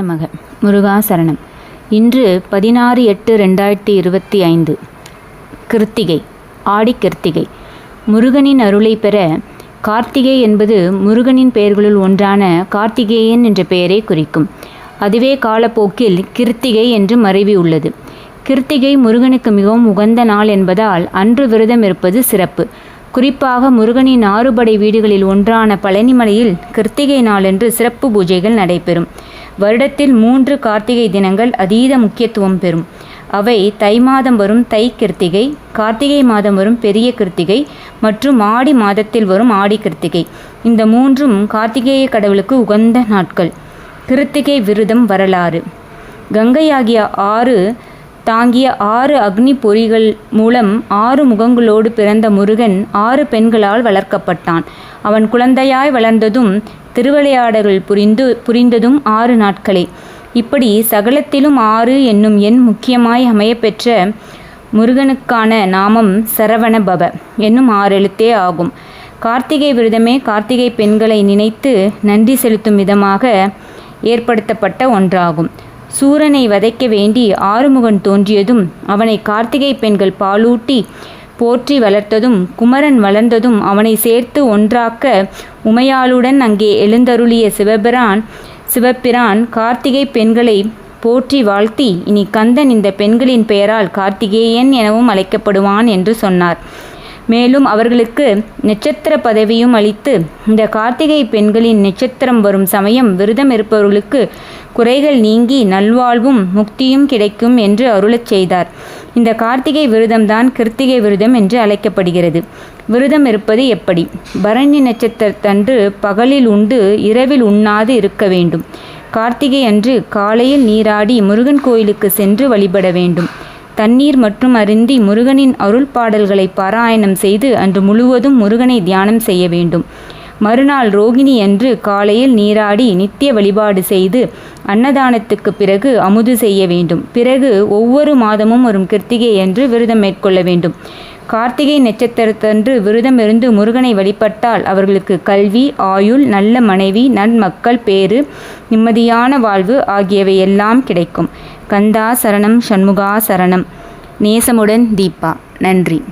நமக முருகா சரணம். இன்று பதினாறு எட்டு ரெண்டாயிரத்தி இருபத்தி ஐந்து. கிருத்திகை ஆடி கிருத்திகை. முருகனின் அருளை பெற கார்த்திகை என்பது முருகனின் பெயர்களுள் ஒன்றான கார்த்திகேயன் என்ற பெயரை குறிக்கும். அதுவே காலப்போக்கில் கிருத்திகை என்று மறைவி உள்ளது. கிருத்திகை முருகனுக்கு மிகவும் உகந்த நாள் என்பதால் அன்று விரதம் இருப்பது சிறப்பு. குறிப்பாக முருகனின் ஆறுபடை வீடுகளில் ஒன்றான பழனிமலையில் கிருத்திகை நாளன்று சிறப்பு பூஜைகள் நடைபெறும். வருடத்தில் மூன்று கார்த்திகை தினங்கள் அதீத முக்கியத்துவம் பெறும். அவை தை மாதம் வரும் தை கிருத்திகை கார்த்திகை மாதம் வரும் பெரிய கிருத்திகை மற்றும் ஆடி மாதத்தில் வரும் ஆடி கிருத்திகை. இந்த மூன்றும் கார்த்திகேய கடவுளுக்கு உகந்த நாட்கள். கிருத்திகை விருதம் வரலாறு. கங்கையாகிய ஆறு தாங்கிய ஆறு அக்னி பொறிகள் மூலம் ஆறு முகங்களோடு பிறந்த முருகன் ஆறு பெண்களால் வளர்க்கப்பட்டான். அவன் குழந்தையாய் வளர்ந்ததும் திருவிளையாடல்கள் புரிந்து புரிந்ததும் ஆறு நாட்களே. இப்படி சகலத்திலும் ஆறு என்னும் எண் முக்கியமாய் அமையப்பெற்ற முருகனுக்கான நாமம் சரவண பவ என்னும் ஆறெழுத்தே ஆகும். கார்த்திகை விரதமே கார்த்திகை பெண்களை நினைத்து நன்றி செலுத்தும் விதமாக ஏற்படுத்தப்பட்ட ஒன்றாகும். சூரனை வதைக்க வேண்டி ஆறுமுகன் தோன்றியதும் அவனை கார்த்திகை பெண்கள் பாலூட்டி போற்றி வளர்த்ததும் குமரன் வளர்ந்ததும் அவனை சேர்த்து ஒன்றாக்க உமையாளுடன் அங்கே எழுந்தருளிய சிவபிரான் சிவபிரான் கார்த்திகை பெண்களை போற்றி வாழ்த்தி இனி கந்தன் இந்த பெண்களின் பெயரால் கார்த்திகேயன் எனவும் அழைக்கப்படுவான் என்று சொன்னார். மேலும் அவர்களுக்கு நட்சத்திர பதவியும் அளித்து இந்த கார்த்திகை பெண்களின் நட்சத்திரம் வரும் சமயம் விரதம் இருப்பவர்களுக்கு குறைகள் நீங்கி நல்வாழ்வும் முக்தியும் கிடைக்கும் என்று அருளச் செய்தார். இந்த கார்த்திகை விரதம்தான் கிருத்திகை விரதம் என்று அழைக்கப்படுகிறது. விரதம் இருப்பது எப்படி? பரணி நட்சத்திரத்தன்று பகலில் உண்டு இரவில் உண்ணாது இருக்க வேண்டும். கார்த்திகை அன்று காலையில் நீராடி முருகன் கோயிலுக்கு சென்று வழிபட வேண்டும். தண்ணீர் மற்றும் அருந்தி முருகனின் அருள் பாடல்களை பாராயணம் செய்து அன்று முழுவதும் முருகனை தியானம் செய்ய வேண்டும். மறுநாள் ரோகிணி அன்று காலையில் நீராடி நித்திய வழிபாடு செய்து அன்னதானத்துக்கு பிறகு அமுது செய்ய வேண்டும். பிறகு ஒவ்வொரு மாதமும் வரும் கிருத்திகை என்று விரதம் மேற்கொள்ள வேண்டும். கார்த்திகை நட்சத்திரத்தன்று விரதம் இருந்து முருகனை வழிபட்டால் அவர்களுக்கு கல்வி ஆயுள் நல்ல மனைவி நன்மக்கள் பேறு நிம்மதியான வாழ்வு ஆகியவை எல்லாம் கிடைக்கும். கந்தா சரணம் சண்முகா சரணம். நேசமுடன் தீபா. நன்றி.